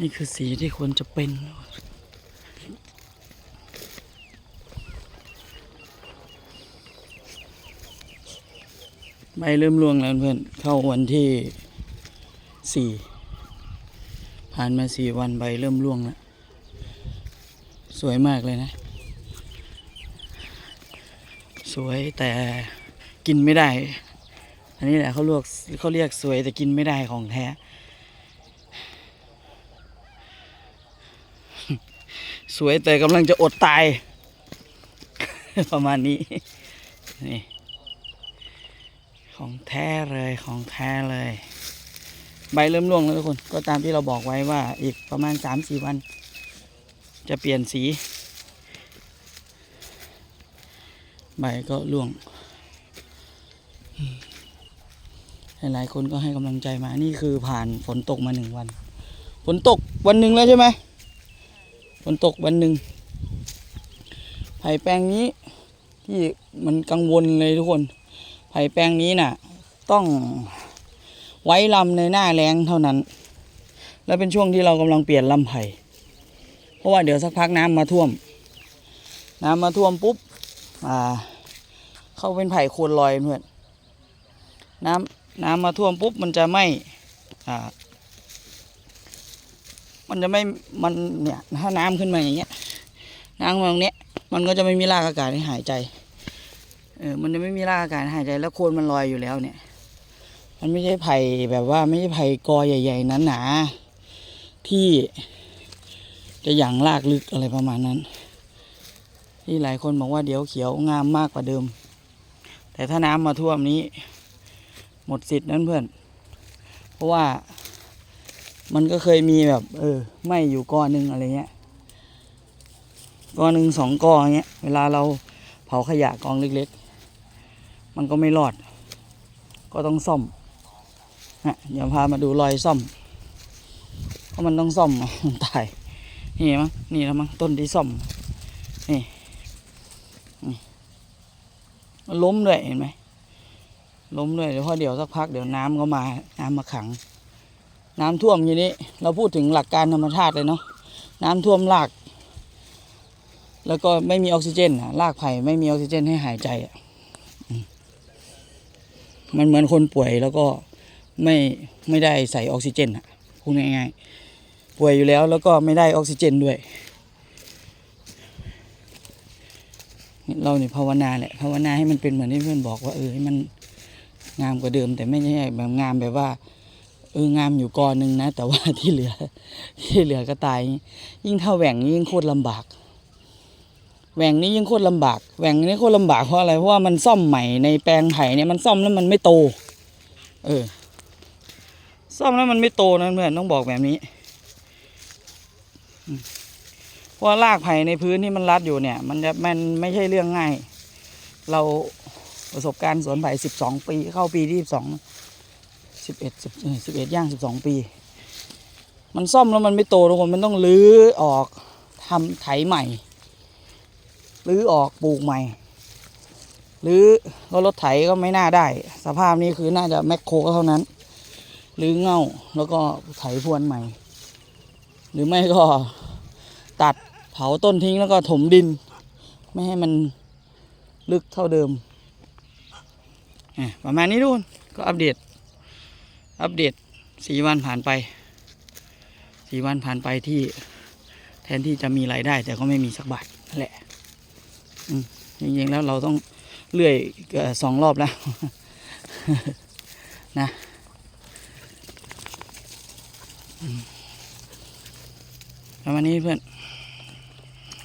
นี่คือสีที่ควรจะเป็น ใบเริ่มร่วงแล้วเพื่อน เข้าวันที่สี่ผ่านมาสี่วันใบเริ่มร่วงแล้ว สวยมากเลยนะ สวยแต่กินไม่ได้ อันนี้แหละเขาเรียกเขาเรียกสวยแต่กินไม่ได้ของแท้ สวยแต่กำลังจะอดตาย ประมาณนี้นี่ของแท้เลยของแท้เลย ใบเริ่มร่วงแล้วทุกคน ก็ตามที่เราบอกไว้ว่าอีกประมาณสามสี่วัน จะเปลี่ยนสี ใบก็ร่วง หลายๆคนก็ให้กำลังใจมา นี่คือผ่านฝนตกมาหนึ่งวัน ฝนตกวันหนึ่งแล้วใช่ไหม ฝนตกวันหนึ่งไผ่แปลงนี้ที่มันกังวลเลยทุกคน ไผ่แปลงนี้น่ะ ต้องไว้ลำในหน้าแรงเท่านั้น และเป็นช่วงที่เรากำลังเปลี่ยนลำไผ่เพราะว่าเดี๋ยวสักพักน้ำมาท่วม น้ำมาท่วมปุ๊บอ่าเข้าเป็นไผ่โคนลอยเพื่อนน้ำน้ำมาท่วมปุ๊บมันจะไม่อ่า มันจะไม่มันเนี่ยถ้าน้ำขึ้นมาอย่างเงี้ยน้ำมาตรงเนี้ยมันก็จะไม่มีรากอากาศให้หายใจเออมันจะไม่มีรากอากาศให้หายใจแล้วโคนมันลอยอยู่แล้วเนี่ย มันไม่ใช่ไผ่แบบว่าไม่ใช่ไผ่กอใหญ่ๆนั้นหนาที่จะหยั่งรากลึกอะไรประมาณนั้น ที่หลายคนบอกว่าเดี๋ยวเขียวงามมากกว่าเดิม แต่ถ้าน้ำมาท่วมนี้ หมดสิทธิ์นั้นเพื่อน เพราะว่า มันก็เคยมีแบบ เออไม่อยู่ก้อนหนึ่งอะไรเงี้ยก้อนหนึ่งสองกออย่างเงี้ย เวลาเราเผาขยะกองเล็กๆ มันก็ไม่รอด ก็ต้องซ่อมนะเดี๋ยวพามาดูรอยซ่อมเพราะมันต้องซ่อมมันตายนี่มั้งนี่แล้วมั้งต้นที่ซ่อมนี่นี่มันล้มด้วยเห็นไหมล้มด้วยเดี๋ยวพอเดี๋ยวสักพักเดี๋ยวน้ำก็มาน้ำมาขัง น้ำท่วมอย่างนี้ เราพูดถึงหลักการธรรมชาติเลยเนาะน้ำท่วมราก แล้วก็ไม่มีออกซิเจนอะรากไผ่ไม่มีออกซิเจนให้หายใจอะมันเหมือนคนป่วยแล้วก็ไม่ไม่ได้ใส่ออกซิเจนอะพูดง่ายๆป่วยอยู่แล้วแล้วก็ไม่ได้ออกซิเจนด้วยเราเนี่ยภาวนาแหละภาวนาให้มันเป็นเหมือนที่เพื่อนบอกว่าเออให้มันงามกว่าเดิม แต่ไม่ใช่แบบงามแบบว่า เอองามอยู่กอหนึ่งนะ แต่ว่าที่เหลือ ที่เหลือก็ตาย ยิ่งถ้าแหว่งยิ่งโคตรลำบากแหว่งนี้ยิ่งโคตรลำบากแหว่งนี้โคตรลำบากเพราะอะไรเพราะว่ามันซ่อมใหม่ในแปลงไผ่เนี่ยมันซ่อมแล้วมันไม่โต เออ ซ่อมแล้วมันไม่โตนะเพื่อนต้องบอกแบบนี้เพราะรากไผ่ในพื้นที่มันรัดอยู่เนี่ย มันจะมันไม่ใช่เรื่องง่าย เราประสบการณ์สวนไผ่สิบสองปี เข้าปีที่สิบสอง สิบเอ็ดสิบสิบเอ็ดย่างสิบสองปี มันซ่อมแล้วมันไม่โตทุกคนมันต้องรื้อออกทำไถใหม่รื้อออกปลูกใหม่หรือก็รถไถก็ไม่น่าได้ สภาพนี้คือน่าจะแมคโครเท่านั้นหรือเง่าแล้วก็ไถพรวนใหม่ หรือไม่ก็ตัดเผาต้นทิ้งแล้วก็ถมดิน ไม่ให้มันลึกเท่าเดิมประมาณนี้ทุกก็อัปเดต อัปเดตสี่วันผ่านไปสี่วันผ่านไปที่แทนที่จะมีรายได้ แต่ก็ไม่มีสักบาทนั่นแหละจริงๆแล้วเราต้องเลื่อยสองรอบแล้วนะประมาณนี้เพื่อน